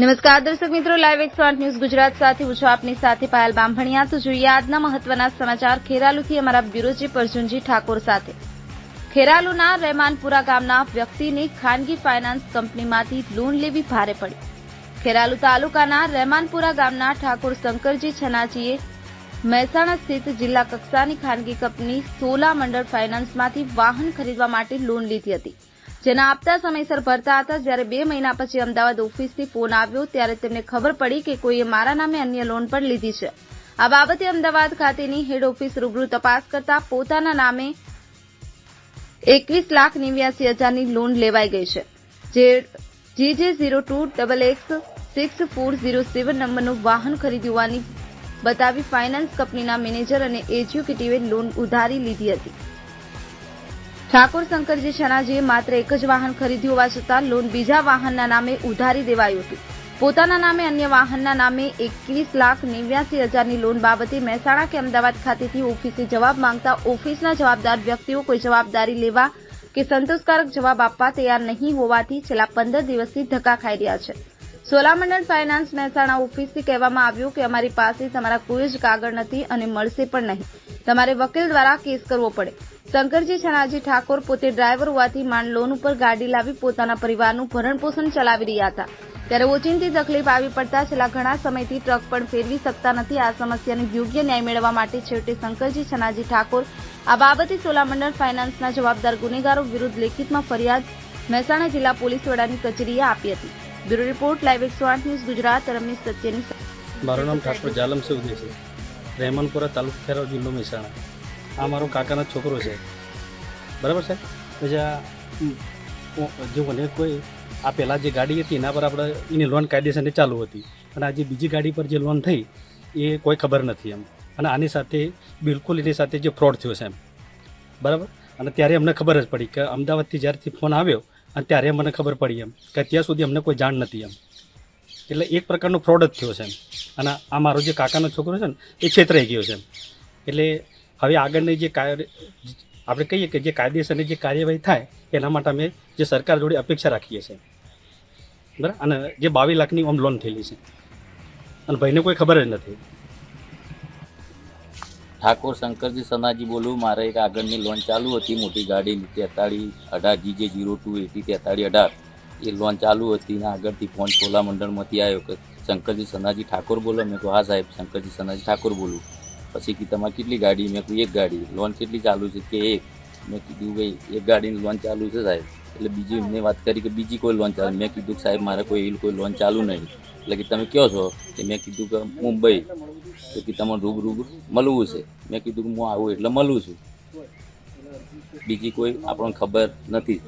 નમસ્કાર, દર્શક મિત્રો લાઈવ એકસો આઠ ન્યૂઝ ગુજરાત સાથે હું છું આપની સાથે પાયલ બામભણિયા. તો જોઈએ આજના મહત્વના સમાચાર. ખેરાલુથી અમારા બ્યુરોજી પરજુનજી ઠાકોર સાથે. ખેરાલુના રહેમાનપુરા ગામના વ્યક્તિને ખાનગી ફાઇનાન્સ કંપનીમાંથી લોન લેવી ભારે પડી. ખેરાલુ તાલુકાના રહેમાનપુરા ગામના ઠાકોર શંકરજી છનાજીએ મહેસાણા સ્થિત જિલ્લા કક્ષાની ખાનગી કંપની સોલા મંડળ ફાઇનાન્સમાંથી વાહન ખરીદવા માટે લોન લીધી હતી. જેના આપતા સમયસર ભરતા હતા. જ્યારે બે મહિના પછી અમદાવાદ ઓફિસથી ફોન આવ્યો, ત્યારે તેમને ખબર પડી કે કોઈએ મારા નામે અન્ય લોન પણ લીધી છે. આ બાબતે અમદાવાદ ખાતેની હેડ ઓફિસ રૂબરૂ તપાસ કરતા પોતાના નામે એકવીસ લાખ નેવ્યાસી હજારની લોન લેવાઈ ગઈ છે. જે GJ zero two double X six four zero seven નંબરનું વાહન ખરીદ્યું હોવાની બતાવી ફાઇનાન્સ કંપનીના મેનેજર અને એક્ઝિક્યુટિવે લોન ઉધારી લીધી હતી. ઠાકોર શંકરજી શણાજીએ માત્ર એક જ વાહન ખરીદ્યું હોવા છતાં લોન બીજા વાહનના નામે ઉધારી દેવાયું હતું. પોતાના નામે અન્ય વાહનના નામે એકવીસ લાખ નેવ્યાસી હજારની લોન બાબતે મહેસાણા કે અમદાવાદ ખાતેથી ઓફિસે જવાબ માંગતા ઓફિસના જવાબદાર વ્યક્તિઓ કોઈ જવાબદારી લેવા કે સંતોષકારક જવાબ આપવા તૈયાર નહીં હોવાથી છેલ્લા પંદર દિવસથી ધક્કા ખાઈ રહ્યા છે. સોલામંડળ ફાઇનાન્સ મહેસાણા ઓફિસથી કહેવામાં આવ્યું કે અમારી પાસે તમારા કોઈ જ કાગળ નથી અને મળશે પણ નહીં. તમારે વકીલ દ્વારા કેસ કરવો પડે. શંકરજી છનાજી ઠાકોર પોતે ડ્રાઈવર હોવાથી માંડ લોન ઉપર ગાડી લાવી પોતાના પરિવારનું ભરણપોષણ ચલાવી રહ્યા હતા. ત્યારે ઓચિંતી તકલીફ આવી પડતા છેલ્લા ઘણા સમયથી ટ્રક પણ ફેરવી શકતા નથી. આ સમસ્યાને યોગ્ય ન્યાય મેળવવા માટે છેવટે શંકરજી છનાજી ઠાકોર આ બાબતે ચોલામંડળ ફાઇનાન્સના જવાબદાર ગુનેગારો વિરુદ્ધ લેખિતમાં ફરિયાદ મહેસાણા જિલ્લા પોલીસ વડાની કચેરીએ આપી હતી. બ્યુરો રિપોર્ટ લાઈવ એકસો આઠ ન્યૂઝ ગુજરાત, રમેશ સત્યની મારું નામ ઠાકોર જાલમ સૌદી છે. રહેમાનપુરા તાલુકો ખેરાવ જિલ્લો મહેસાણા. આ મારો કાકાનો છોકરો છે. બરાબર છે? આ જો મને કોઈ આ પહેલાં જે ગાડી હતી એના પર આપણે એની લોન કાયદેસરની ચાલુ હતી. અને આ જે બીજી ગાડી પર જે લોન થઈ, એ કોઈ ખબર નથી એમ. અને આની સાથે બિલકુલ એની સાથે જે ફ્રોડ થયો છે એમ. બરાબર? અને ત્યારે અમને ખબર જ પડી કે અમદાવાદથી જ્યારથી ફોન આવ્યો અને ત્યારે મને ખબર પડી એમ કે ત્યાં સુધી અમને કોઈ જાણ નથી એમ. એટલે એક પ્રકારનો ફ્રોડ જ થયો છે અને આ મારો જે કાકાનો છોકરો છે ને, એ છેતરાઈ ગયો છે એટલે હવે આગળની જે આપણે કહીએ કે જે કાયદેસરની જે કાર્યવાહી થાય, એના માટે અમે જે સરકાર જોડે અપેક્ષા રાખીએ છીએ. બરાબર? અને જે બાવીસ લાખની આમ લોન થયેલી છે. અને ભાઈને કોઈ ખબર જ નથી. ઠાકોર શંકરજી સનાજી બોલું, મારે એક આગળની લોન ચાલુ હતી, મોટી ગાડી તેતાળી અઢાર, જીજે જીરો ટુ એટી તેતાળી અઢાર. એ લોન ચાલુ હતી ને આગળથી ફોન ચોલા મંડળમાંથી આવ્યો કે, શંકરજી સનાજી ઠાકોર બોલો. મેં કહું હા સાહેબ, શંકરજી સનાજી ઠાકોર બોલું. પછી કે તમારે કેટલી ગાડી? મેં કહું એક ગાડી. લોન કેટલી ચાલુ છે? કે, એક. મેં કીધું, ભાઈ, એક ગાડીની લોન ચાલુ છે સાહેબ. એટલે બીજી એમને વાત કરી કે બીજી કોઈ લોન ચાલુ. મેં કીધું કે સાહેબ, મારે કોઈ કોઈ લોન ચાલુ નહીં. એટલે કે તમે કયો છો કે મેં કીધું કે મુંબઈ, તો કે તમારે રૂબરૂ મળવું છે. મેં કીધું કે હું આવું એટલે મળું છું. બીજી કોઈ આપણને ખબર નથી.